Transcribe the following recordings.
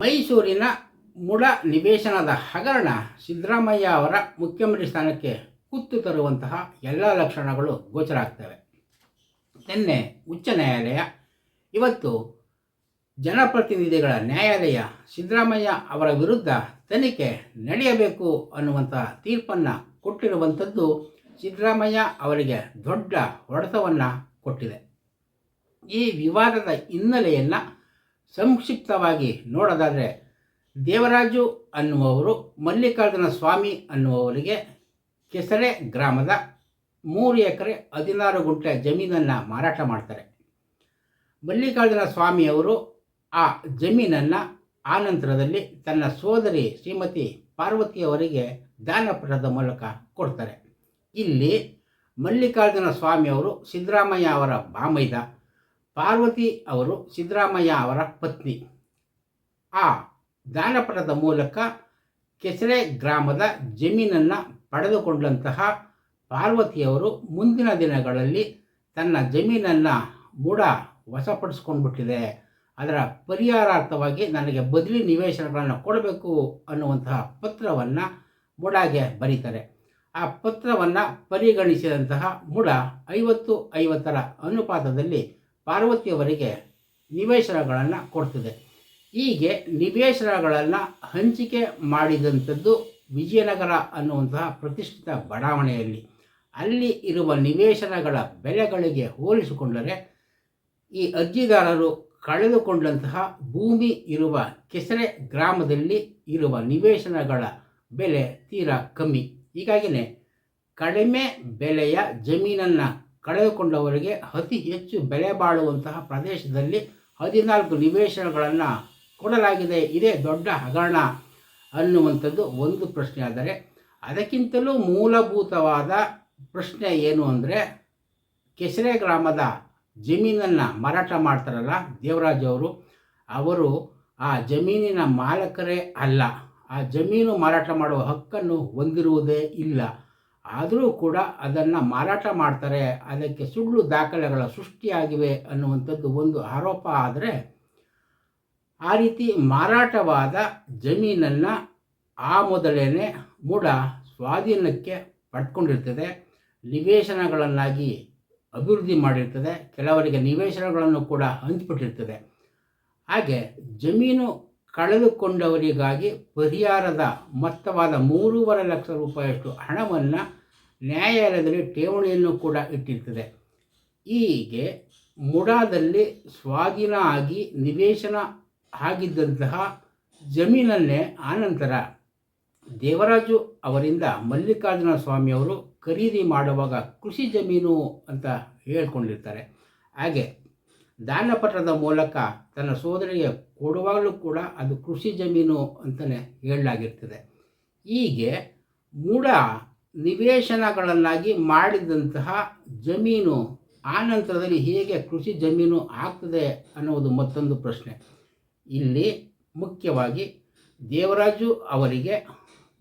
ಮೈಸೂರಿನ ಮುಡ ನಿವೇಶನದ ಹಗರಣ ಸಿದ್ದರಾಮಯ್ಯ ಅವರ ಮುಖ್ಯಮಂತ್ರಿ ಸ್ಥಾನಕ್ಕೆ ಕುತ್ತು ತರುವಂತಹ ಎಲ್ಲ ಲಕ್ಷಣಗಳು ಗೋಚರ ಆಗ್ತವೆ ನಿನ್ನೆ ಉಚ್ಚ ನ್ಯಾಯಾಲಯ, ಇವತ್ತು ಜನಪ್ರತಿನಿಧಿಗಳ ನ್ಯಾಯಾಲಯ ಸಿದ್ದರಾಮಯ್ಯ ಅವರ ವಿರುದ್ಧ ತನಿಖೆ ನಡೆಯಬೇಕು ಅನ್ನುವಂಥ ತೀರ್ಪನ್ನು ಕೊಟ್ಟಿರುವಂಥದ್ದು ಸಿದ್ದರಾಮಯ್ಯ ಅವರಿಗೆ ದೊಡ್ಡ ಹೊಡೆತವನ್ನು ಕೊಟ್ಟಿದೆ. ಈ ವಿವಾದದ ಹಿನ್ನೆಲೆಯನ್ನು ಸಂಕ್ಷಿಪ್ತವಾಗಿ ನೋಡೋದಾದರೆ ದೇವರಾಜು ಅನ್ನುವವರು, ಮಲ್ಲಿಕಾರ್ಜುನ ಸ್ವಾಮಿ ಅನ್ನುವವರಿಗೆ ಕೆಸರೆ ಗ್ರಾಮದ ಮೂರು ಎಕರೆ ಹದಿನಾರು ಗುಂಟೆ ಜಮೀನನ್ನು ಮಾರಾಟ ಮಾಡ್ತಾರೆ. ಮಲ್ಲಿಕಾರ್ಜುನ ಸ್ವಾಮಿಯವರು ಆ ಜಮೀನನ್ನು ಆನಂತರದಲ್ಲಿ ತನ್ನ ಸೋದರಿ ಶ್ರೀಮತಿ ಪಾರ್ವತಿಯವರಿಗೆ ದಾನಪಟದ ಮೂಲಕ ಕೊಡ್ತಾರೆ. ಇಲ್ಲಿ ಮಲ್ಲಿಕಾರ್ಜುನ ಸ್ವಾಮಿಯವರು ಸಿದ್ದರಾಮಯ್ಯ ಅವರ ಬಾಮೈದ ಪಾರ್ವತಿ ಅವರು ಸಿದ್ದರಾಮಯ್ಯ ಅವರ ಪತ್ನಿ. ಆ ದಾನಪಟದ ಮೂಲಕ ಕೆಸರೆ ಗ್ರಾಮದ ಜಮೀನನ್ನು ಪಡೆದುಕೊಂಡಂತಹ ಪಾರ್ವತಿಯವರು ಮುಂದಿನ ದಿನಗಳಲ್ಲಿ ತನ್ನ ಜಮೀನನ್ನು ಮೂಡ ವಶಪಡಿಸ್ಕೊಂಡ್ಬಿಟ್ಟಿದೆ. ಅದರ ಪರಿಹಾರಾರ್ಥವಾಗಿ ನನಗೆ ಬದಲಿ ನಿವೇಶನಗಳನ್ನು ಕೊಡಬೇಕು ಅನ್ನುವಂತಹ ಪತ್ರವನ್ನು ಮುಡಾಗೆ ಬರೀತಾರೆ. ಆ ಪತ್ರವನ್ನು ಪರಿಗಣಿಸಿದಂತಹ ಮುಡ ಐವತ್ತು ಐವತ್ತರ ಅನುಪಾತದಲ್ಲಿ ಪಾರ್ವತಿಯವರಿಗೆ ನಿವೇಶನಗಳನ್ನು ಕೊಡ್ತದೆ. ಹೀಗೆ ನಿವೇಶನಗಳನ್ನು ಹಂಚಿಕೆ ಮಾಡಿದಂಥದ್ದು ವಿಜಯನಗರ ಅನ್ನುವಂತಹ ಪ್ರತಿಷ್ಠಿತ ಬಡಾವಣೆಯಲ್ಲಿ. ಅಲ್ಲಿ ಇರುವ ನಿವೇಶನಗಳ ಬೆಲೆಗಳಿಗೆ ಹೋಲಿಸಿಕೊಂಡರೆ ಈ ಅರ್ಜಿದಾರರು ಕಳೆದುಕೊಂಡಂತಹ ಭೂಮಿ ಇರುವ ಕೆಸರೆ ಗ್ರಾಮದಲ್ಲಿ ಇರುವ ನಿವೇಶನಗಳ ಬೆಲೆ ತೀರಾ ಕಮ್ಮಿ. ಹೀಗಾಗಿಯೇ ಕಡಿಮೆ ಬೆಲೆಯ ಜಮೀನನ್ನು ಕಳೆದುಕೊಂಡವರಿಗೆ ಅತಿ ಹೆಚ್ಚು ಬೆಲೆ ಬಾಳುವಂತಹ ಪ್ರದೇಶದಲ್ಲಿ ಹದಿನಾಲ್ಕು ನಿವೇಶನಗಳನ್ನು ಕೊಡಲಾಗಿದೆ. ಇದೇ ದೊಡ್ಡ ಹಗರಣ ಅನ್ನುವಂಥದ್ದು ಒಂದು ಪ್ರಶ್ನೆ. ಆದರೆ ಅದಕ್ಕಿಂತಲೂ ಮೂಲಭೂತವಾದ ಪ್ರಶ್ನೆ ಏನು ಅಂದರೆ, ಕೆಸರೆ ಗ್ರಾಮದ ಜಮೀನನ್ನು ಮಾರಾಟ ಮಾಡ್ತಾರಲ್ಲ ದೇವರಾಜ್ ಅವರು ಅವರು ಆ ಜಮೀನಿನ ಮಾಲಕರೇ ಅಲ್ಲ. ಆ ಜಮೀನು ಮಾರಾಟ ಮಾಡುವ ಹಕ್ಕನ್ನು ಹೊಂದಿರುವುದೇ ಇಲ್ಲ. ಆದರೂ ಕೂಡ ಅದನ್ನು ಮಾರಾಟ ಮಾಡ್ತಾರೆ, ಅದಕ್ಕೆ ಸುಳ್ಳು ದಾಖಲೆಗಳ ಸೃಷ್ಟಿಯಾಗಿವೆ ಅನ್ನುವಂಥದ್ದು ಒಂದು ಆರೋಪ ಆದರೆ, ಆ ರೀತಿ ಮಾರಾಟವಾದ ಜಮೀನನ್ನು ಆ ಮೊದಲೇ ಮೂಡ ಸ್ವಾಧೀನಕ್ಕೆ ಪಡ್ಕೊಂಡಿರ್ತದೆ, ನಿವೇಶನಗಳನ್ನಾಗಿ ಅಭಿವೃದ್ಧಿ ಮಾಡಿರ್ತದೆ, ಕೆಲವರಿಗೆ ನಿವೇಶನಗಳನ್ನು ಕೂಡ ಹಂಚಿಬಿಟ್ಟಿರ್ತದೆ. ಹಾಗೆ ಜಮೀನು ಕಳೆದುಕೊಂಡವರಿಗಾಗಿ ಪರಿಹಾರದ ಮೊತ್ತವಾದ ಮೂರುವರೆ ಲಕ್ಷ ರೂಪಾಯಿಯಷ್ಟು ಹಣವನ್ನು ನ್ಯಾಯಾಲಯದಲ್ಲಿ ಠೇವಣಿಯನ್ನು ಕೂಡ ಇಟ್ಟಿರ್ತದೆ. ಹೀಗೆ ಮುಡಾದಲ್ಲಿ ಸ್ವಾಧೀನ ಆಗಿ ನಿವೇಶನ ಆಗಿದ್ದಂತಹ ಜಮೀನನ್ನೇ ಆನಂತರ ದೇವರಾಜು ಅವರಿಂದ ಮಲ್ಲಿಕಾರ್ಜುನ ಸ್ವಾಮಿಯವರು ಖರೀದಿ ಮಾಡುವಾಗ ಕೃಷಿ ಜಮೀನು ಅಂತ ಹೇಳ್ಕೊಂಡಿರ್ತಾರೆ. ಹಾಗೆ ದಾನಪತ್ರದ ಮೂಲಕ ತನ್ನ ಸೋದರಿಗೆ ಕೊಡುವಾಗಲೂ ಕೂಡ ಅದು ಕೃಷಿ ಜಮೀನು ಅಂತಲೇ ಹೇಳಲಾಗಿರ್ತದೆ. ಹೀಗೆ ಮೂಢ ನಿವೇಶನಗಳನ್ನಾಗಿ ಮಾಡಿದಂತಹ ಜಮೀನು ಆ ನಂತರದಲ್ಲಿ ಹೇಗೆ ಕೃಷಿ ಜಮೀನು ಆಗ್ತದೆ ಅನ್ನೋದು ಮತ್ತೊಂದು ಪ್ರಶ್ನೆ. ಇಲ್ಲಿ ಮುಖ್ಯವಾಗಿ ದೇವರಾಜು ಅವರಿಗೆ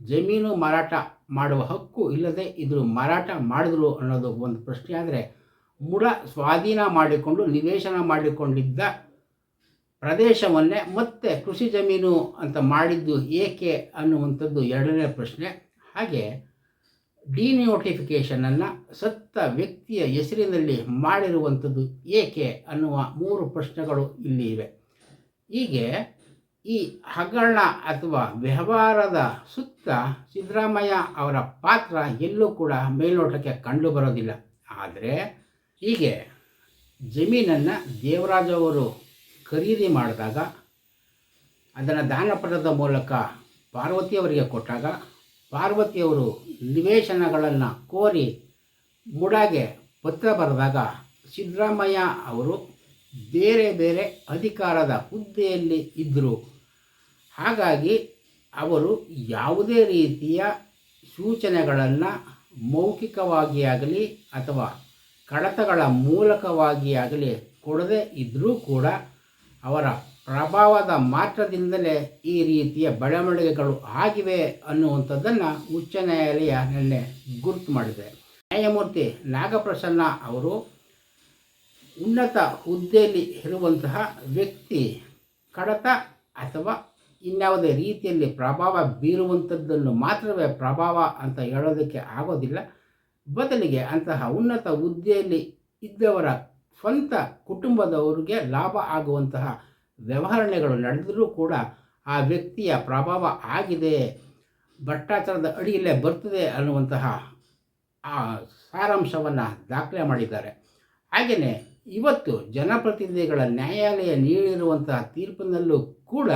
ಜಮೀನು ಮಾರಾಟ ಮಾಡುವ ಹಕ್ಕು ಇಲ್ಲದೆ ಇದು ಮಾರಾಟ ಮಾಡಿದ್ರು ಅನ್ನೋದು ಒಂದು ಪ್ರಶ್ನೆ. ಆದರೆ ಮೂಢ ಸ್ವಾಧೀನ ಮಾಡಿಕೊಂಡು ನಿವೇಶನ ಮಾಡಿಕೊಂಡಿದ್ದ ಪ್ರದೇಶವನ್ನೇ ಮತ್ತೆ ಕೃಷಿ ಜಮೀನು ಅಂತ ಮಾಡಿದ್ದು ಏಕೆ ಅನ್ನುವಂಥದ್ದು ಎರಡನೇ ಪ್ರಶ್ನೆ. ಹಾಗೆ ಡಿನೋಟಿಫಿಕೇಷನನ್ನು ಸತ್ತ ವ್ಯಕ್ತಿಯ ಹೆಸರಿನಲ್ಲಿ ಮಾಡಿರುವಂಥದ್ದು ಏಕೆ ಅನ್ನುವ ಮೂರು ಪ್ರಶ್ನೆಗಳು ಇಲ್ಲಿ ಇವೆ. ಹೀಗೆ ಈ ಹಗರಣ ಅಥವಾ ವ್ಯವಹಾರದ ಸುತ್ತ ಸಿದ್ದರಾಮಯ್ಯ ಅವರ ಪಾತ್ರ ಎಲ್ಲೂ ಕೂಡ ಮೇಲ್ನೋಟಕ್ಕೆ ಕಂಡು ಬರೋದಿಲ್ಲ. ಆದರೆ ಹೀಗೆ ಜಮೀನನ್ನು ದೇವರಾಜ ಅವರು ಖರೀದಿ ಮಾಡಿದಾಗ ಅದನ್ನು ದಾನಪತ್ರದ ಮೂಲಕ ಪಾರ್ವತಿಯವರಿಗೆ ಕೊಟ್ಟಾಗ ಪಾರ್ವತಿಯವರು ನಿವೇಶನಗಳನ್ನು ಕೋರಿ ಮುಡಾಗೆ ಪತ್ರ ಬರೆದಾಗ ಸಿದ್ದರಾಮಯ್ಯ ಅವರು ಬೇರೆ ಬೇರೆ ಅಧಿಕಾರದ ಹುದ್ದೆಯಲ್ಲಿ ಇದ್ದರು. ಹಾಗಾಗಿ ಅವರು ಯಾವುದೇ ರೀತಿಯ ಸೂಚನೆಗಳನ್ನು ಮೌಖಿಕವಾಗಿ ಆಗಲಿ ಅಥವಾ ಕಡತಗಳ ಮೂಲಕವಾಗಿ ಆಗಲಿ ಕೊಡದೇ ಇದ್ದರೂ ಕೂಡ ಅವರ ಪ್ರಭಾವದ ಮಾತ್ರದಿಂದಲೇ ಈ ರೀತಿಯ ಬೆಳವಣಿಗೆಗಳು ಆಗಿವೆ ಅನ್ನುವಂಥದ್ದನ್ನು ಉಚ್ಚ ನ್ಯಾಯಾಲಯ ನಿನ್ನೆ ಗುರುತು ಮಾಡಿದೆ. ನ್ಯಾಯಮೂರ್ತಿ ನಾಗಪ್ರಸನ್ನ ಅವರು ಉನ್ನತ ಹುದ್ದೆಯಲ್ಲಿ ಇರುವಂತಹ ವ್ಯಕ್ತಿ ಕಡತ ಅಥವಾ ಇನ್ಯಾವುದೇ ರೀತಿಯಲ್ಲಿ ಪ್ರಭಾವ ಬೀರುವಂಥದ್ದನ್ನು ಮಾತ್ರವೇ ಪ್ರಭಾವ ಅಂತ ಹೇಳೋದಕ್ಕೆ ಆಗೋದಿಲ್ಲ. ಬದಲಿಗೆ ಅಂತಹ ಉನ್ನತ ಹುದ್ದೆಯಲ್ಲಿ ಇದ್ದವರ ಸ್ವಂತ ಕುಟುಂಬದವರಿಗೆ ಲಾಭ ಆಗುವಂತಹ ವ್ಯವಹರಣೆಗಳು ನಡೆದರೂ ಕೂಡ ಆ ವ್ಯಕ್ತಿಯ ಪ್ರಭಾವ ಆಗಿದೆ ಭಟ್ಟಾಚಾರದ ಅಡಿಯಲ್ಲೇ ಬರ್ತದೆ ಅನ್ನುವಂತಹ ಆ ಸಾರಾಂಶವನ್ನು ದಾಖಲೆ ಮಾಡಿದ್ದಾರೆ. ಹಾಗೆಯೇ ಇವತ್ತು ಜನಪ್ರತಿನಿಧಿಗಳ ನ್ಯಾಯಾಲಯ ನೀಡಿರುವಂತಹ ತೀರ್ಪಿನಲ್ಲೂ ಕೂಡ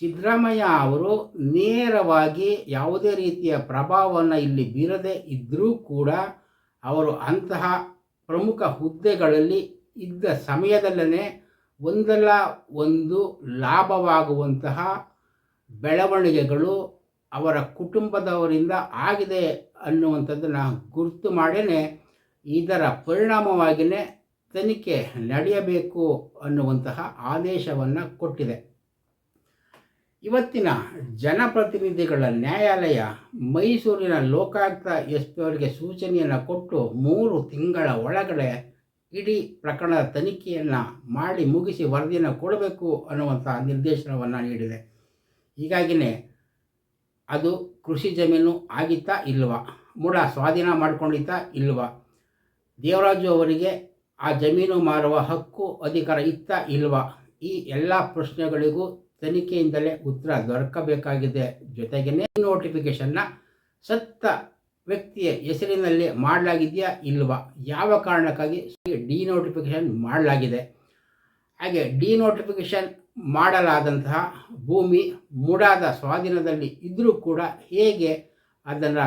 ಸಿದ್ದರಾಮಯ್ಯ ಅವರು ನೇರವಾಗಿ ಯಾವುದೇ ರೀತಿಯ ಪ್ರಭಾವವನ್ನು ಇಲ್ಲಿ ಬೀರದೇ ಇದ್ದರೂ ಕೂಡ ಅವರು ಅಂತಹ ಪ್ರಮುಖ ಹುದ್ದೆಗಳಲ್ಲಿ ಇದ್ದ ಸಮಯದಲ್ಲೇ ಒಂದಲ್ಲ ಒಂದು ಲಾಭವಾಗುವಂತಹ ಬೆಳವಣಿಗೆಗಳು ಅವರ ಕುಟುಂಬದವರಿಂದ ಆಗಿದೆ ಅನ್ನುವಂಥದ್ದನ್ನು ಗುರುತು ಮಾಡೇ ಇದರ ಪರಿಣಾಮವಾಗಿಯೇ ತನಿಖೆ ನಡೆಯಬೇಕು ಅನ್ನುವಂತಹ ಆದೇಶವನ್ನು ಕೊಟ್ಟಿದೆ. ಇವತ್ತಿನ ಜನಪ್ರತಿನಿಧಿಗಳ ನ್ಯಾಯಾಲಯ ಮೈಸೂರಿನ ಲೋಕಾಯುಕ್ತ ಎಸ್ ಪಿ ಅವರಿಗೆ ಸೂಚನೆಯನ್ನು ಕೊಟ್ಟು ಮೂರು ತಿಂಗಳ ಒಳಗಡೆ ಇಡೀ ಪ್ರಕರಣದ ತನಿಖೆಯನ್ನು ಮಾಡಿ ಮುಗಿಸಿ ವರದಿಯನ್ನು ಕೊಡಬೇಕು ಅನ್ನುವಂಥ ನಿರ್ದೇಶನವನ್ನು ನೀಡಿದೆ. ಹೀಗಾಗಿಯೇ ಅದು ಕೃಷಿ ಜಮೀನು ಆಗಿತ್ತಾ ಇಲ್ವಾ? ಮೂಡ ಸ್ವಾಧೀನ ಮಾಡಿಕೊಂಡಿತ್ತಾ ಇಲ್ವಾ? ದೇವರಾಜು ಅವರಿಗೆ ಆ ಜಮೀನು ಮಾರುವ ಹಕ್ಕು ಅಧಿಕಾರ ಇತ್ತ ಇಲ್ವಾ? ಈ ಎಲ್ಲ ಪ್ರಶ್ನೆಗಳಿಗೂ ತನಿಖೆಯಿಂದಲೇ ಉತ್ತರ ದೊರಕಬೇಕಾಗಿದೆ. ಜೊತೆಗೇ ನೋಟಿಫಿಕೇಷನ್ನ ಸತ್ತ ವ್ಯಕ್ತಿಯ ಹೆಸರಿನಲ್ಲಿ ಮಾಡಲಾಗಿದೆಯಾ ಇಲ್ವಾ? ಯಾವ ಕಾರಣಕ್ಕಾಗಿ ಡಿ ನೋಟಿಫಿಕೇಷನ್ ಮಾಡಲಾಗಿದೆ? ಹಾಗೆ ಡಿ ನೋಟಿಫಿಕೇಷನ್ ಮಾಡಲಾದಂತಹ ಭೂಮಿ ಮೂಡಾದ ಸ್ವಾಧೀನದಲ್ಲಿ ಇದ್ದರೂ ಕೂಡ ಹೇಗೆ ಅದರ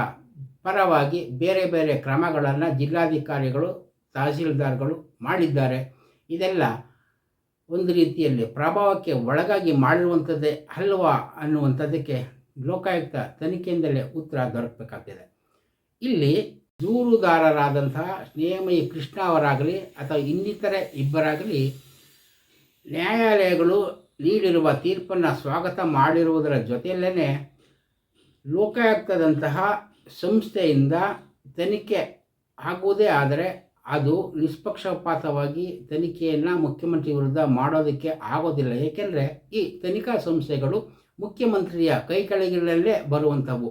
ಪರವಾಗಿ ಬೇರೆ ಬೇರೆ ಕ್ರಮಗಳನ್ನು ಜಿಲ್ಲಾಧಿಕಾರಿಗಳು, ತಹಸೀಲ್ದಾರ್ಗಳು ಮಾಡಿದ್ದಾರೆ. ಇದೆಲ್ಲ ಒಂದು ರೀತಿಯಲ್ಲಿ ಪ್ರಭಾವಕ್ಕೆ ಒಳಗಾಗಿ ಮಾಡಿರುವಂಥದ್ದೇ ಅಲ್ವಾ ಅನ್ನುವಂಥದ್ದಕ್ಕೆ ಲೋಕಾಯುಕ್ತ ತನಿಖೆಯಿಂದಲೇ ಉತ್ತರ ದೊರಕಬೇಕಾಗ್ತದೆ. ಇಲ್ಲಿ ದೂರುದಾರರಾದಂತಹ ಸ್ನೇಹಮಯಿ ಕೃಷ್ಣ ಅವರಾಗಲಿ ಅಥವಾ ಇನ್ನಿತರೆ ಇಬ್ಬರಾಗಲಿ ನ್ಯಾಯಾಲಯಗಳು ನೀಡಿರುವ ತೀರ್ಪನ್ನು ಸ್ವಾಗತ ಮಾಡಿರುವುದರ ಜೊತೆಯಲ್ಲೇ ಲೋಕಾಯುಕ್ತದಂತಹ ಸಂಸ್ಥೆಯಿಂದ ತನಿಖೆ ಆಗುವುದೇ ಆದರೆ ಅದು ನಿಷ್ಪಕ್ಷಪಾತವಾಗಿ ತನಿಖೆಯನ್ನು ಮುಖ್ಯಮಂತ್ರಿ ವಿರುದ್ಧ ಮಾಡೋದಕ್ಕೆ ಆಗೋದಿಲ್ಲ. ಏಕೆಂದರೆ ಈ ತನಿಖಾ ಸಂಸ್ಥೆಗಳು ಮುಖ್ಯಮಂತ್ರಿಯ ಕೈ ಕೆಳಗಿನಲ್ಲೇ ಬರುವಂಥವು.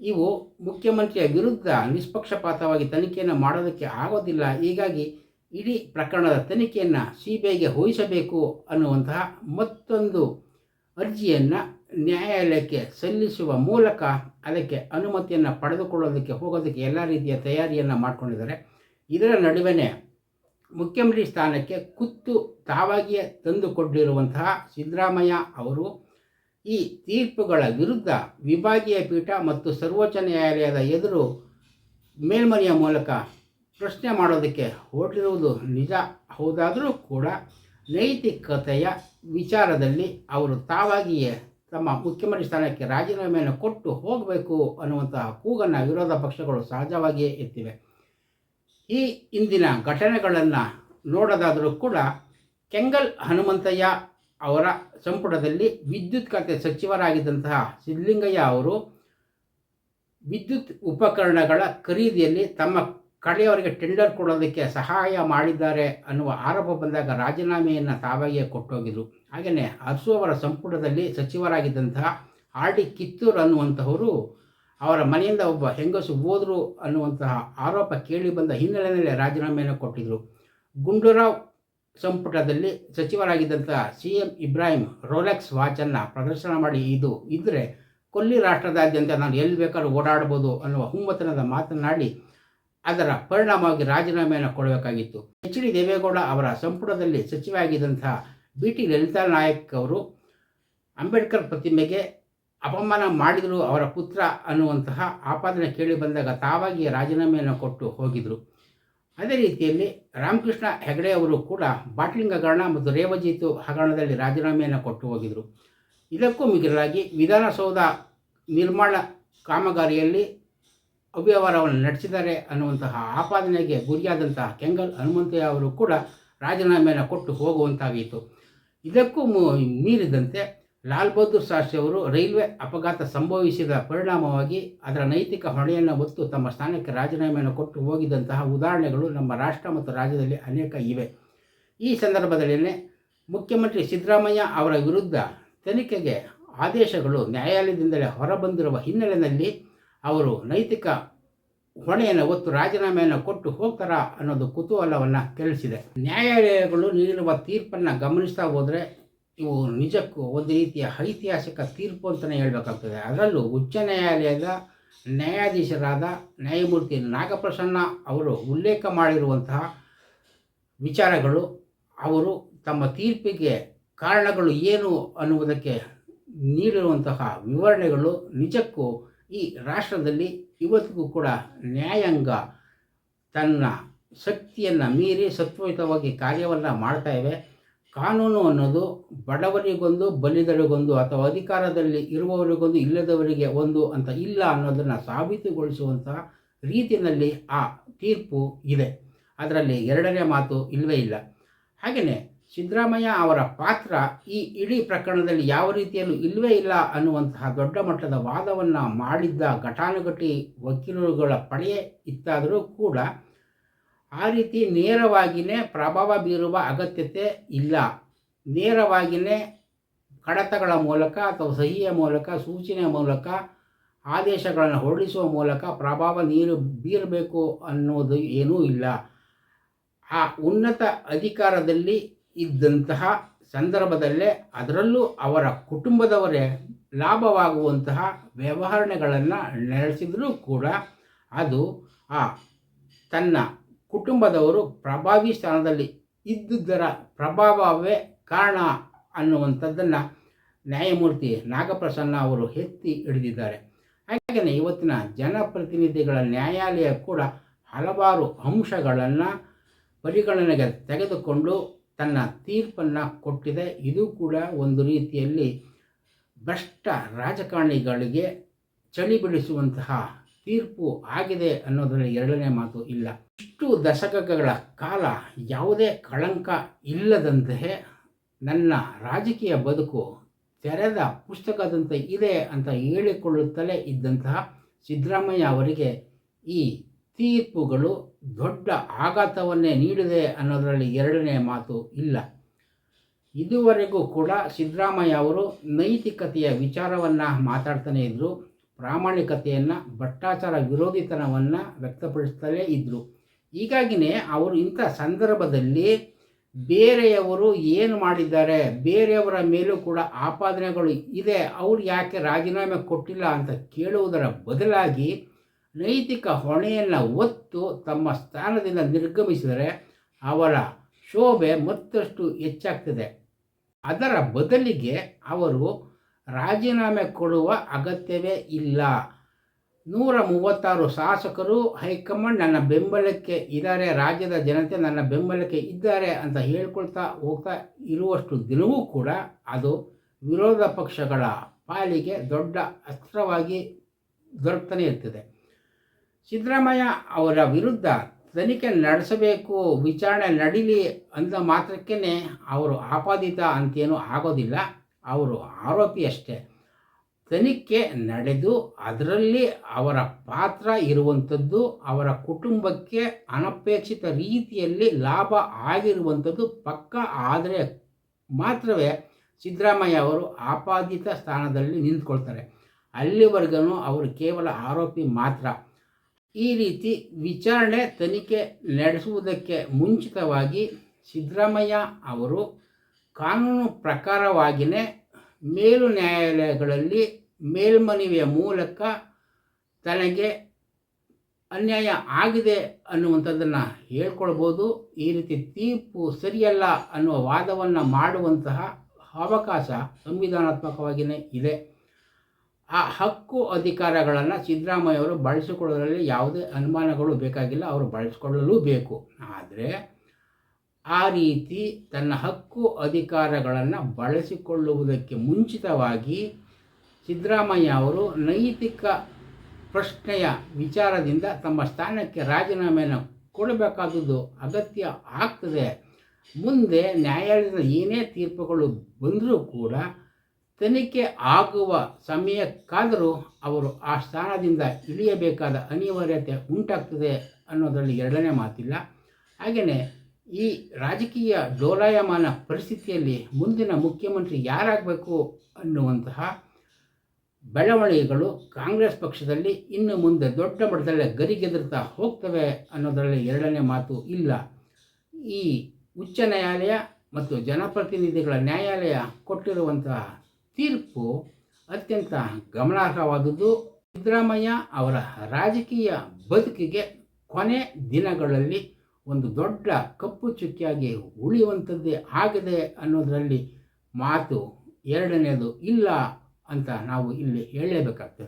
ಇವು ಮುಖ್ಯಮಂತ್ರಿಯ ವಿರುದ್ಧ ನಿಷ್ಪಕ್ಷಪಾತವಾಗಿ ತನಿಖೆಯನ್ನು ಮಾಡೋದಕ್ಕೆ ಆಗೋದಿಲ್ಲ. ಹೀಗಾಗಿ ಇಡೀ ಪ್ರಕರಣದ ತನಿಖೆಯನ್ನು ಸಿ ಬಿ ಐಗೆ ವಹಿಸಬೇಕು ಅನ್ನುವಂತಹ ಮತ್ತೊಂದು ಅರ್ಜಿಯನ್ನು ನ್ಯಾಯಾಲಯಕ್ಕೆ ಸಲ್ಲಿಸುವ ಮೂಲಕ ಅದಕ್ಕೆ ಅನುಮತಿಯನ್ನು ಪಡೆದುಕೊಳ್ಳೋದಕ್ಕೆ ಹೋಗೋದಕ್ಕೆ ಎಲ್ಲ ರೀತಿಯ ತಯಾರಿಯನ್ನು ಮಾಡಿಕೊಂಡಿದ್ದಾರೆ. ಇದರ ನಡುವೆ ಮುಖ್ಯಮಂತ್ರಿ ಸ್ಥಾನಕ್ಕೆ ಕುತ್ತು ತಾವಾಗಿಯೇ ತಂದುಕೊಂಡಿರುವಂತಹ ಸಿದ್ದರಾಮಯ್ಯ ಅವರು ಈ ತೀರ್ಪುಗಳ ವಿರುದ್ಧ ವಿಭಾಗೀಯ ಪೀಠ ಮತ್ತು ಸರ್ವೋಚ್ಚ ನ್ಯಾಯಾಲಯದ ಎದುರು ಮೇಲ್ಮನೆಯ ಮೂಲಕ ಪ್ರಶ್ನೆ ಮಾಡೋದಕ್ಕೆ ಹೊರಟಿರುವುದು ನಿಜ ಹೌದಾದರೂ ಕೂಡ ನೈತಿಕತೆಯ ವಿಚಾರದಲ್ಲಿ ಅವರು ತಾವಾಗಿಯೇ ತಮ್ಮ ಮುಖ್ಯಮಂತ್ರಿ ಸ್ಥಾನಕ್ಕೆ ರಾಜೀನಾಮೆಯನ್ನು ಕೊಟ್ಟು ಹೋಗಬೇಕು ಅನ್ನುವಂತಹ ಕೂಗನ್ನು ವಿರೋಧ ಪಕ್ಷಗಳು ಸಹಜವಾಗಿಯೇ ಎತ್ತಿವೆ. ಈ ಇಂದಿನ ಘಟನೆಗಳನ್ನು ನೋಡೋದಾದರೂ ಕೂಡ ಕೆಂಗಲ್ ಹನುಮಂತಯ್ಯ ಅವರ ಸಂಪುಟದಲ್ಲಿ ವಿದ್ಯುತ್ ಖಾತೆ ಸಚಿವರಾಗಿದ್ದಂತಹ ಸಿದ್ದಲಿಂಗಯ್ಯ ಅವರು ವಿದ್ಯುತ್ ಉಪಕರಣಗಳ ಖರೀದಿಯಲ್ಲಿ ತಮ್ಮ ಕಡೆಯವರಿಗೆ ಟೆಂಡರ್ ಕೊಡೋದಕ್ಕೆ ಸಹಾಯ ಮಾಡಿದ್ದಾರೆ ಅನ್ನುವ ಆರೋಪ ಬಂದಾಗ ರಾಜೀನಾಮೆಯನ್ನು ತಾವಾಗಿಯೇ ಕೊಟ್ಟೋಗಿದ್ರು. ಹಾಗೆಯೇ ಅರಸು ಅವರ ಸಂಪುಟದಲ್ಲಿ ಸಚಿವರಾಗಿದ್ದಂತಹ ಆರ್ ಡಿ ಕಿತ್ತೂರು ಅನ್ನುವಂತಹವರು ಅವರ ಮನೆಯಿಂದ ಒಬ್ಬ ಹೆಂಗಸು ಹೋದರು ಅನ್ನುವಂತಹ ಆರೋಪ ಕೇಳಿ ಬಂದ ಹಿನ್ನೆಲೆಯಲ್ಲಿ ರಾಜೀನಾಮೆಯನ್ನು ಕೊಟ್ಟಿದ್ದರು ಗುಂಡೂರಾವ್ ಸಂಪುಟದಲ್ಲಿ ಸಚಿವರಾಗಿದ್ದಂತಹ ಸಿ ಎಂ ಇಬ್ರಾಹಿಂ ರೋಲೆಕ್ಸ್ ವಾಚನ್ನು ಪ್ರದರ್ಶನ ಮಾಡಿ ಇದು ಇದ್ದರೆ ಕೊಲ್ಲಿ ರಾಷ್ಟ್ರದಾದ್ಯಂತ ನಾನು ಎಲ್ಲಿ ಬೇಕಾದ್ರೂ ಓಡಾಡ್ಬೋದು ಅನ್ನುವ ಹುಮ್ಮತನದ ಮಾತನಾಡಿ ಅದರ ಪರಿಣಾಮವಾಗಿ ರಾಜೀನಾಮೆಯನ್ನು ಕೊಡಬೇಕಾಗಿತ್ತು. ಎಚ್ ಡಿ ದೇವೇಗೌಡ ಅವರ ಸಂಪುಟದಲ್ಲಿ ಸಚಿವರಾಗಿದ್ದಂತಹ ಬಿ ಟಿ ಲಲಿತಾ ನಾಯಕ್ ಅವರು ಅಂಬೇಡ್ಕರ್ ಪ್ರತಿಮೆಗೆ ಅಪಮಾನ ಮಾಡಿದರು ಅವರ ಪುತ್ರ ಅನ್ನುವಂತಹ ಆಪಾದನೆ ಕೇಳಿ ಬಂದಾಗ ತಾವಾಗಿ ರಾಜೀನಾಮೆಯನ್ನು ಕೊಟ್ಟು ಹೋಗಿದ್ದರು ಅದೇ ರೀತಿಯಲ್ಲಿ ರಾಮಕೃಷ್ಣ ಹೆಗಡೆ ಅವರು ಕೂಡ ಬಾಟ್ಲಿಂಗ್ ಹಗರಣ ಮತ್ತು ರೇವಜೀತು ಹಗರಣದಲ್ಲಿ ರಾಜೀನಾಮೆಯನ್ನು ಕೊಟ್ಟು ಹೋಗಿದ್ದರು ಇದಕ್ಕೂ ಮಿಗಿಲಾಗಿ ವಿಧಾನಸೌಧ ನಿರ್ಮಾಣ ಕಾಮಗಾರಿಯಲ್ಲಿ ಅವ್ಯವಹಾರವನ್ನು ನಡೆಸಿದ್ದಾರೆ ಅನ್ನುವಂತಹ ಆಪಾದನೆಗೆ ಗುರಿಯಾದಂತಹ ಕೆಂಗಲ್ ಹನುಮಂತಯ್ಯ ಅವರು ಕೂಡ ರಾಜೀನಾಮೆಯನ್ನು ಕೊಟ್ಟು ಹೋಗುವಂತಾಗಿತ್ತು ಇದಕ್ಕೂ ಮೀರಿದಂತೆ ಲಾಲ್ ಬಹದ್ದೂರ್ ಶಾಸ್ತ್ರಿ ಅವರು ರೈಲ್ವೆ ಅಪಘಾತ ಸಂಭವಿಸಿದ ಪರಿಣಾಮವಾಗಿ ಅದರ ನೈತಿಕ ಹೊಣೆಯನ್ನು ಹೊತ್ತು ತಮ್ಮ ಸ್ಥಾನಕ್ಕೆ ರಾಜೀನಾಮೆಯನ್ನು ಕೊಟ್ಟು ಹೋಗಿದ್ದಂತಹ ಉದಾಹರಣೆಗಳು ನಮ್ಮ ರಾಷ್ಟ್ರ ಮತ್ತು ರಾಜ್ಯದಲ್ಲಿ ಅನೇಕ ಇವೆ. ಈ ಸಂದರ್ಭದಲ್ಲಿ ಮುಖ್ಯಮಂತ್ರಿ ಸಿದ್ದರಾಮಯ್ಯ ಅವರ ವಿರುದ್ಧ ತನಿಖೆಗೆ ಆದೇಶಗಳು ನ್ಯಾಯಾಲಯದಿಂದಲೇ ಹೊರಬಂದಿರುವ ಹಿನ್ನೆಲೆಯಲ್ಲಿ ಅವರು ನೈತಿಕ ಹೊಣೆಯನ್ನು ಹೊತ್ತು ರಾಜೀನಾಮೆಯನ್ನು ಕೊಟ್ಟು ಹೋಗ್ತಾರಾ ಅನ್ನೋದು ಕುತೂಹಲವನ್ನು ಕೆಳಿಸಿದೆ ನ್ಯಾಯಾಲಯಗಳು ನೀಡಿರುವ ತೀರ್ಪನ್ನು ಗಮನಿಸ್ತಾ ಹೋದರೆ ಇವು ನಿಜಕ್ಕೂ ಒಂದು ರೀತಿಯ ಐತಿಹಾಸಿಕ ತೀರ್ಪು ಅಂತಲೇ ಹೇಳಬೇಕಾಗ್ತದೆ ಅದರಲ್ಲೂ ಉಚ್ಚ ನ್ಯಾಯಾಲಯದ ನ್ಯಾಯಾಧೀಶರಾದ ನ್ಯಾಯಮೂರ್ತಿ ನಾಗಪ್ರಸನ್ನ ಅವರು ಉಲ್ಲೇಖ ಮಾಡಿರುವಂತಹ ವಿಚಾರಗಳು, ಅವರು ತಮ್ಮ ತೀರ್ಪಿಗೆ ಕಾರಣಗಳು ಏನು ಅನ್ನುವುದಕ್ಕೆ ನೀಡಿರುವಂತಹ ವಿವರಣೆಗಳು ನಿಜಕ್ಕೂ ಈ ರಾಷ್ಟ್ರದಲ್ಲಿ ಇವತ್ತಿಗೂ ಕೂಡ ನ್ಯಾಯಾಂಗ ತನ್ನ ಶಕ್ತಿಯನ್ನು ಮೀರಿ ಸತ್ವಯುತವಾಗಿ ಕಾರ್ಯವನ್ನು ಮಾಡ್ತಾ ಇವೆ. ಕಾನೂನು ಅನ್ನೋದು ಬಡವರಿಗೊಂದು, ಬಲಿದರಿಗೊಂದು ಅಥವಾ ಅಧಿಕಾರದಲ್ಲಿ ಇರುವವರಿಗೊಂದು, ಇಲ್ಲದವರಿಗೆ ಒಂದು ಅಂತ ಇಲ್ಲ ಅನ್ನೋದನ್ನು ಸಾಬೀತುಗೊಳಿಸುವಂಥ ರೀತಿಯಲ್ಲಿ ಆ ತೀರ್ಪು ಇದೆ. ಅದರಲ್ಲಿ ಎರಡನೇ ಮಾತು ಇಲ್ಲವೇ ಇಲ್ಲ. ಹಾಗೆಯೇ ಸಿದ್ದರಾಮಯ್ಯ ಅವರ ಪಾತ್ರ ಈ ಇಡೀ ಪ್ರಕರಣದಲ್ಲಿ ಯಾವ ರೀತಿಯಲ್ಲೂ ಇಲ್ಲವೇ ಇಲ್ಲ ಅನ್ನುವಂತಹ ದೊಡ್ಡ ಮಟ್ಟದ ವಾದವನ್ನು ಮಾಡಿದ್ದ ಘಟಾನುಘಟಿ ವಕೀಲರುಗಳ ಪಡೆಯೇ ಇತ್ತಾದರೂ ಕೂಡ ಆ ರೀತಿ ನೇರವಾಗಿಯೇ ಪ್ರಭಾವ ಬೀರುವ ಅಗತ್ಯತೆ ಇಲ್ಲ. ನೇರವಾಗಿಯೇ ಕಡತಗಳ ಮೂಲಕ ಅಥವಾ ಸಹಿಯ ಮೂಲಕ ಸೂಚನೆಯ ಮೂಲಕ, ಆದೇಶಗಳನ್ನು ಹೊರಡಿಸುವ ಮೂಲಕ ಪ್ರಭಾವ ನೀರು ಬೀರಬೇಕು ಅನ್ನೋದು ಏನೂ ಇಲ್ಲ. ಆ ಉನ್ನತ ಅಧಿಕಾರದಲ್ಲಿ ಇದ್ದಂತಹ ಸಂದರ್ಭದಲ್ಲೇ ಅದರಲ್ಲೂ ಅವರ ಕುಟುಂಬದವರೇ ಲಾಭವಾಗುವಂತಹ ವ್ಯವಹರಣೆಗಳನ್ನು ನಡೆಸಿದರೂ ಕೂಡ ಅದು ಆ ತನ್ನ ಕುಟುಂಬದವರು ಪ್ರಭಾವಿ ಸ್ಥಾನದಲ್ಲಿ ಇದ್ದುದರ ಪ್ರಭಾವವೇ ಕಾರಣ ಅನ್ನುವಂಥದ್ದನ್ನು ನ್ಯಾಯಮೂರ್ತಿ ನಾಗಪ್ರಸನ್ನ ಅವರು ಎತ್ತಿ ಹಿಡಿದಿದ್ದಾರೆ. ಹಾಗೆಯೇ ಇವತ್ತಿನ ಜನಪ್ರತಿನಿಧಿಗಳ ನ್ಯಾಯಾಲಯ ಕೂಡ ಹಲವಾರು ಅಂಶಗಳನ್ನು ಪರಿಗಣನೆಗೆ ತೆಗೆದುಕೊಂಡು ತನ್ನ ತೀರ್ಪನ್ನು ಕೊಟ್ಟಿದೆ. ಇದು ಕೂಡ ಒಂದು ರೀತಿಯಲ್ಲಿ ಭ್ರಷ್ಟ ರಾಜಕಾರಣಿಗಳಿಗೆ ಚಳಿ ಬಿಡಿಸುವಂತಹ ತೀರ್ಪು ಆಗಿದೆ ಅನ್ನೋದರಲ್ಲಿ ಎರಡನೇ ಮಾತು ಇಲ್ಲ. ಇಷ್ಟು ದಶಕಗಳ ಕಾಲ ಯಾವುದೇ ಕಳಂಕ ಇಲ್ಲದಂತೆ ನನ್ನ ರಾಜಕೀಯ ಬದುಕು ತೆರೆದ ಪುಸ್ತಕದಂತೆ ಇದೆ ಅಂತ ಹೇಳಿಕೊಳ್ಳುತ್ತಲೇ ಇದ್ದಂತಹ ಸಿದ್ದರಾಮಯ್ಯ ಅವರಿಗೆ ಈ ತೀರ್ಪುಗಳು ದೊಡ್ಡ ಆಘಾತವನ್ನೇ ನೀಡಿದೆ ಅನ್ನೋದರಲ್ಲಿ ಎರಡನೇ ಮಾತು ಇಲ್ಲ. ಇದುವರೆಗೂ ಕೂಡ ಸಿದ್ದರಾಮಯ್ಯ ಅವರು ನೈತಿಕತೆಯ ವಿಚಾರವನ್ನು ಮಾತಾಡ್ತಾನೆ ಇದ್ದರು ಪ್ರಾಮಾಣಿಕತೆಯನ್ನು, ಭ್ರಷ್ಟಾಚಾರ ವಿರೋಧಿತನವನ್ನು ವ್ಯಕ್ತಪಡಿಸ್ತಲೇ ಇದ್ದರು ಹೀಗಾಗಿಯೇ ಅವರು ಇಂಥ ಸಂದರ್ಭದಲ್ಲಿ ಬೇರೆಯವರು ಏನು ಮಾಡಿದ್ದಾರೆ, ಬೇರೆಯವರ ಮೇಲೂ ಕೂಡ ಆಪಾದನೆಗಳು ಇದೆ, ಅವರು ಯಾಕೆ ರಾಜೀನಾಮೆ ಕೊಟ್ಟಿಲ್ಲ ಅಂತ ಕೇಳುವುದರ ಬದಲಾಗಿ ನೈತಿಕ ಹೊಣೆಯನ್ನು ಒತ್ತು ತಮ್ಮ ಸ್ಥಾನದಿಂದ ನಿರ್ಗಮಿಸಿದರೆ ಅವರ ಶೋಭೆ ಮತ್ತಷ್ಟು ಹೆಚ್ಚಾಗ್ತದೆ. ಅದರ ಬದಲಿಗೆ ಅವರು ರಾಜೀನಾಮೆ ಕೊಡುವ ಅಗತ್ಯವೇ ಇಲ್ಲ. ನೂರ ಮೂವತ್ತಾರು ಶಾಸಕರು ಹೈಕಮಾಂಡ್ ನನ್ನ ಬೆಂಬಲಕ್ಕೆ ಇದ್ದಾರೆ, ರಾಜ್ಯದ ಜನತೆ ನನ್ನ ಬೆಂಬಲಕ್ಕೆ ಇದ್ದಾರೆ ಅಂತ ಹೇಳ್ಕೊಳ್ತಾ ಹೋಗ್ತಾ ಇರುವಷ್ಟು ದಿನವೂ ಕೂಡ ಅದು ವಿರೋಧ ಪಕ್ಷಗಳ ಪಾಲಿಗೆ ದೊಡ್ಡ ಅಸ್ತ್ರವಾಗಿ ದೊರಕ್ತಾನೆ ಇರ್ತದೆ. ಸಿದ್ದರಾಮಯ್ಯ ಅವರ ವಿರುದ್ಧ ತನಿಖೆ ನಡೆಸಬೇಕು, ವಿಚಾರಣೆ ನಡೀಲಿ ಅಂದ ಮಾತ್ರಕ್ಕೇ ಅವರು ಆಪಾದಿತ ಅಂತೇನೂ ಆಗೋದಿಲ್ಲ. ಅವರು ಆರೋಪಿ ಅಷ್ಟೇ. ತನಿಖೆ ನಡೆದು ಅದರಲ್ಲಿ ಅವರ ಪಾತ್ರ ಇರುವಂಥದ್ದು, ಅವರ ಕುಟುಂಬಕ್ಕೆ ಅನಪೇಕ್ಷಿತ ರೀತಿಯಲ್ಲಿ ಲಾಭ ಆಗಿರುವಂಥದ್ದು ಪಕ್ಕ. ಆದರೆ ಮಾತ್ರವೇ ಸಿದ್ದರಾಮಯ್ಯ ಅವರು ಆಪಾದಿತ ಸ್ಥಾನದಲ್ಲಿ ನಿಂತ್ಕೊಳ್ತಾರೆ. ಅಲ್ಲಿವರೆಗೂ ಅವರು ಕೇವಲ ಆರೋಪಿ ಮಾತ್ರ. ಈ ರೀತಿ ವಿಚಾರಣೆ ತನಿಖೆ ನಡೆಸುವುದಕ್ಕೆ ಮುಂಚಿತವಾಗಿ ಸಿದ್ದರಾಮಯ್ಯ ಅವರು ಕಾನೂನು ಪ್ರಕಾರವಾಗಿಯೇ ಮೇಲು ನ್ಯಾಯಾಲಯಗಳಲ್ಲಿ ಮೇಲ್ಮನವಿಯ ಮೂಲಕ ತನಗೆ ಅನ್ಯಾಯ ಆಗಿದೆ ಅನ್ನುವಂಥದ್ದನ್ನು ಹೇಳ್ಕೊಳ್ಬೋದು. ಈ ರೀತಿ ತೀರ್ಪು ಸರಿಯಲ್ಲ ಅನ್ನುವ ವಾದವನ್ನು ಮಾಡುವಂತಹ ಅವಕಾಶ ಸಂವಿಧಾನಾತ್ಮಕವಾಗಿಯೇ ಇದೆ. ಆ ಹಕ್ಕು ಅಧಿಕಾರಗಳನ್ನು ಸಿದ್ದರಾಮಯ್ಯ ಅವರು ಬಳಸಿಕೊಳ್ಳೋದ್ರಲ್ಲಿ ಯಾವುದೇ ಅನುಮಾನಗಳು ಬೇಕಾಗಿಲ್ಲ. ಅವರು ಬಳಸಿಕೊಳ್ಳಲೂ ಬೇಕು. ಆದರೆ ಆ ರೀತಿ ತನ್ನ ಹಕ್ಕು ಅಧಿಕಾರಗಳನ್ನು ಬಳಸಿಕೊಳ್ಳುವುದಕ್ಕೆ ಮುಂಚಿತವಾಗಿ ಸಿದ್ದರಾಮಯ್ಯ ಅವರು ನೈತಿಕ ಪ್ರಶ್ನೆಯ ವಿಚಾರದಿಂದ ತಮ್ಮ ಸ್ಥಾನಕ್ಕೆ ರಾಜೀನಾಮೆಯನ್ನು ಕೊಡಬೇಕಾದದ್ದು ಅಗತ್ಯ ಆಗ್ತದೆ. ಮುಂದೆ ನ್ಯಾಯಾಲಯದ ಏನೇ ತೀರ್ಪುಗಳು ಬಂದರೂ ಕೂಡ ತನಿಖೆ ಆಗುವ ಸಮಯಕ್ಕಾದರೂ ಅವರು ಆ ಸ್ಥಾನದಿಂದ ಇಳಿಯಬೇಕಾದ ಅನಿವಾರ್ಯತೆ ಉಂಟಾಗ್ತದೆ ಅನ್ನೋದರಲ್ಲಿ ಎರಡನೇ ಮಾತಿಲ್ಲ. ಹಾಗೆಯೇ ಈ ರಾಜಕೀಯ ಡೋಲಾಯಮಾನ ಪರಿಸ್ಥಿತಿಯಲ್ಲಿ ಮುಂದಿನ ಮುಖ್ಯಮಂತ್ರಿ ಯಾರಾಗಬೇಕು ಅನ್ನುವಂತಹ ಬೆಳವಣಿಗೆಗಳು ಕಾಂಗ್ರೆಸ್ ಪಕ್ಷದಲ್ಲಿ ಇನ್ನು ಮುಂದೆ ದೊಡ್ಡ ಮಟ್ಟದಲ್ಲಿ ಗರಿಗೆದರ್ತಾ ಹೋಗ್ತವೆ ಅನ್ನೋದರಲ್ಲಿ ಎರಡನೇ ಮಾತು ಇಲ್ಲ. ಈ ಉಚ್ಚ ನ್ಯಾಯಾಲಯ ಮತ್ತು ಜನಪ್ರತಿನಿಧಿಗಳ ನ್ಯಾಯಾಲಯ ಕೊಟ್ಟಿರುವಂತಹ ತೀರ್ಪು ಅತ್ಯಂತ ಗಮನಾರ್ಹವಾದದ್ದು. ಸಿದ್ದರಾಮಯ್ಯ ಅವರ ರಾಜಕೀಯ ಬದುಕಿಗೆ ಕೊನೆ ದಿನಗಳಲ್ಲಿ ಒಂದು ದೊಡ್ಡ ಕಪ್ಪು ಚುಕ್ಕಿಯಾಗಿ ಉಳಿಯುವಂಥದ್ದೇ ಆಗಿದೆ ಅನ್ನೋದರಲ್ಲಿ ಮಾತು ಎರಡನೇದು ಇಲ್ಲ ಅಂತ ನಾವು ಇಲ್ಲಿ ಹೇಳಲೇಬೇಕಾಗ್ತದೆ.